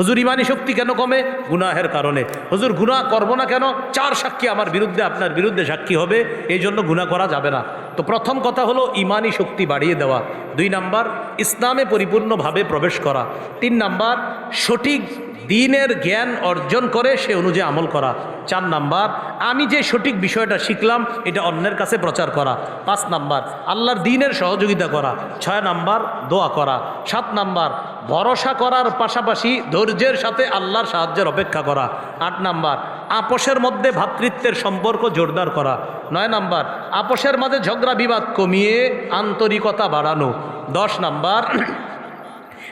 হুজুর ইমানি শক্তি কেন কমে? গুনাহের কারণে। হুজুর, গুনাহ করব না কেন? চার সাক্ষী আমার বিরুদ্ধে, আপনার বিরুদ্ধে সাক্ষী হবে, এই জন্য গুনাহ করা যাবে না। তো প্রথম কথা হলো ইমানি শক্তি বাড়িয়ে দেওয়া। দুই নাম্বার, ইসলামে পরিপূর্ণভাবে প্রবেশ করা। তিন নাম্বার, সঠিক দিনের জ্ঞান অর্জন করে সে অনুযায়ী আমল করা। চার নাম্বার, আমি যে সঠিক বিষয়টা শিখলাম, এটা অন্যের কাছে প্রচার করা। পাঁচ নাম্বার, আল্লাহর দিনের সহযোগিতা করা। ছয় নাম্বার, দোয়া করা। সাত নাম্বার ভরসা করার পাশাপাশি ধৈর্যের সাথে আল্লাহর সাহায্যের অপেক্ষা করা। আট নাম্বার, আপোষের মধ্যে ভাতৃত্বের সম্পর্ক জোরদার করা। নয় নাম্বার, আপোষের মাঝে ঝগড়া বিবাদ কমিয়ে আন্তরিকতা বাড়ানো। দশ নাম্বার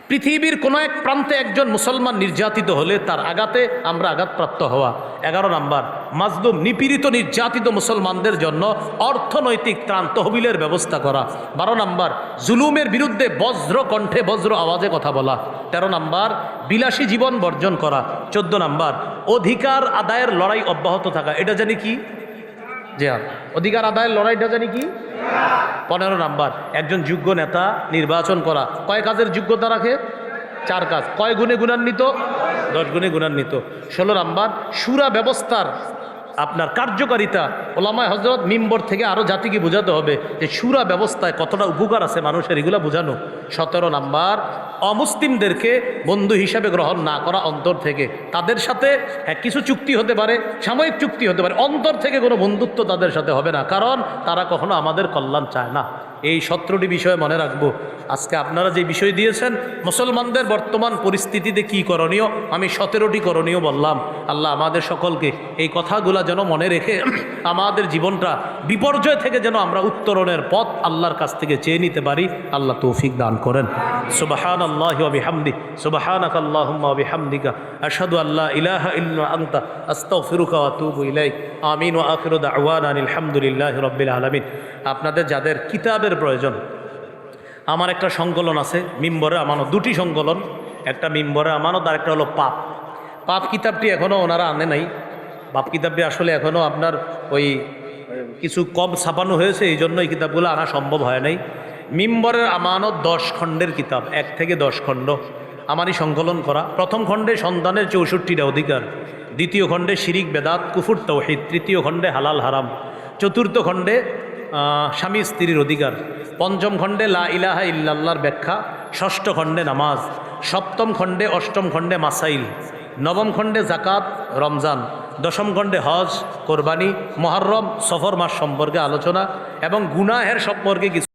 পৃথিবীর কোনো এক প্রান্তে একজন মুসলমান নির্যাতিত হলে তার আঘাতে আমরা আঘাতপ্রাপ্ত হওয়া। এগারো নাম্বার মাজদুম নিপীড়িত নির্যাতিত মুসলমানদের জন্য অর্থনৈতিক ত্রাণ তহবিলের ব্যবস্থা করা। বারো নাম্বার, জুলুমের বিরুদ্ধে বজ্র কণ্ঠে বজ্র আওয়াজে কথা বলা। তেরো নাম্বার, বিলাসী জীবন বর্জন করা। চোদ্দ নাম্বার, অধিকার আদায়ের লড়াই অব্যাহত থাকা। এটা জানি কি? জি হ্যাঁ। অধিকার আদায়ের লড়াইটা জানি কি পনেরো নাম্বার। একজন যোগ্য নেতা নির্বাচন করা। কয় কাজের যোগ্যতা রাখে? চার কাজ। কয় গুণে গুণান্বিত? দশ গুণে গুণান্বিত। ষোলো নাম্বার, সুরা ব্যবস্থার আপনার কার্যকারিতা ওলামায় হজরত মিম্বর থেকে আরও জাতিকে বোঝাতে হবে যে সুরা ব্যবস্থায় কতটা উপকার আছে মানুষের, এগুলো বোঝানো। সতেরো নাম্বার, অমুসলিমদেরকে বন্ধু হিসাবে গ্রহণ না করা অন্তর থেকে। তাদের সাথে হ্যাঁ কিছু চুক্তি হতে পারে, সাময়িক চুক্তি হতে পারে, অন্তর থেকে কোনো বন্ধুত্ব তাদের সাথে হবে না। কারণ তারা কখনো আমাদের কল্যাণ চায় না। এই সতেরোটি বিষয়ে মনে রাখব। আজকে আপনারা যে বিষয় দিয়েছেন, মুসলমানদের বর্তমান পরিস্থিতিতে কি করণীয়? আমি সতেরোটি করণীয় বললাম। আল্লাহ আমাদের সকলকে এই কথাগুলা যেন মনে রেখে আমাদের জীবনটা বিপর্যয় থেকে যেন আমরা উত্তরণের পথ আল্লাহর কাছ থেকে চেয়ে নিতে পারি, আল্লাহ তৌফিক দান করেন। সুবাহান আল্লাহ হামদি সুবাহানাক আল্লাহুম্মা বিহামদিকা, আশহাদু আল্লাহ ইলাহা ইল্লা আনতা, আস্তাগফিরুকা ওয়া আতুবু ইলাইক। আমিন ওয়া আখিরু দাওয়ানা আলহামদুলিল্লাহি রাব্বিল আলামিন। আপনাদের যাদের কিতাবের প্রয়োজন। আমার একটা সংকলন আছে, মিম্বরে আমানত, দুটি সংকলন। একটা মিম্বরে আমানত আর একটা হলো পাপ। পাপ কিতাবটি এখনও ওনারা আনে নাই। পাপ কিতাবটি আসলে এখনও আপনার ওই, কিছু কম ছাপানো হয়েছে, এই জন্য এই কিতাবগুলো আনা সম্ভব হয় নাই। মিম্বরের আমানত দশ খণ্ডের কিতাব, এক থেকে দশ খণ্ড। আমারই সংকলন করা। প্রথম খণ্ডে সন্তানের চৌষট্টিটা অধিকার। দ্বিতীয় খণ্ডে শিরিক, বেদাত, কুফুর, তৌহিদ। তৃতীয় খণ্ডে হালাল, হারাম। চতুর্থ খণ্ডে স্বামী স্ত্রীর অধিকার। পঞ্চম খণ্ডে লা ইলাহা ইল্লাল্লাহর ব্যাখ্যা। ষষ্ঠ খণ্ডে নামাজ। সপ্তম খণ্ডে, অষ্টম খণ্ডে মাসাইল। নবম খণ্ডে জাকাত রমজান। দশম খণ্ডে হজ, কোরবানি, মহরম, সফর মাস সম্পর্কে আলোচনা এবং গুনাহের সম্পর্কে কিছু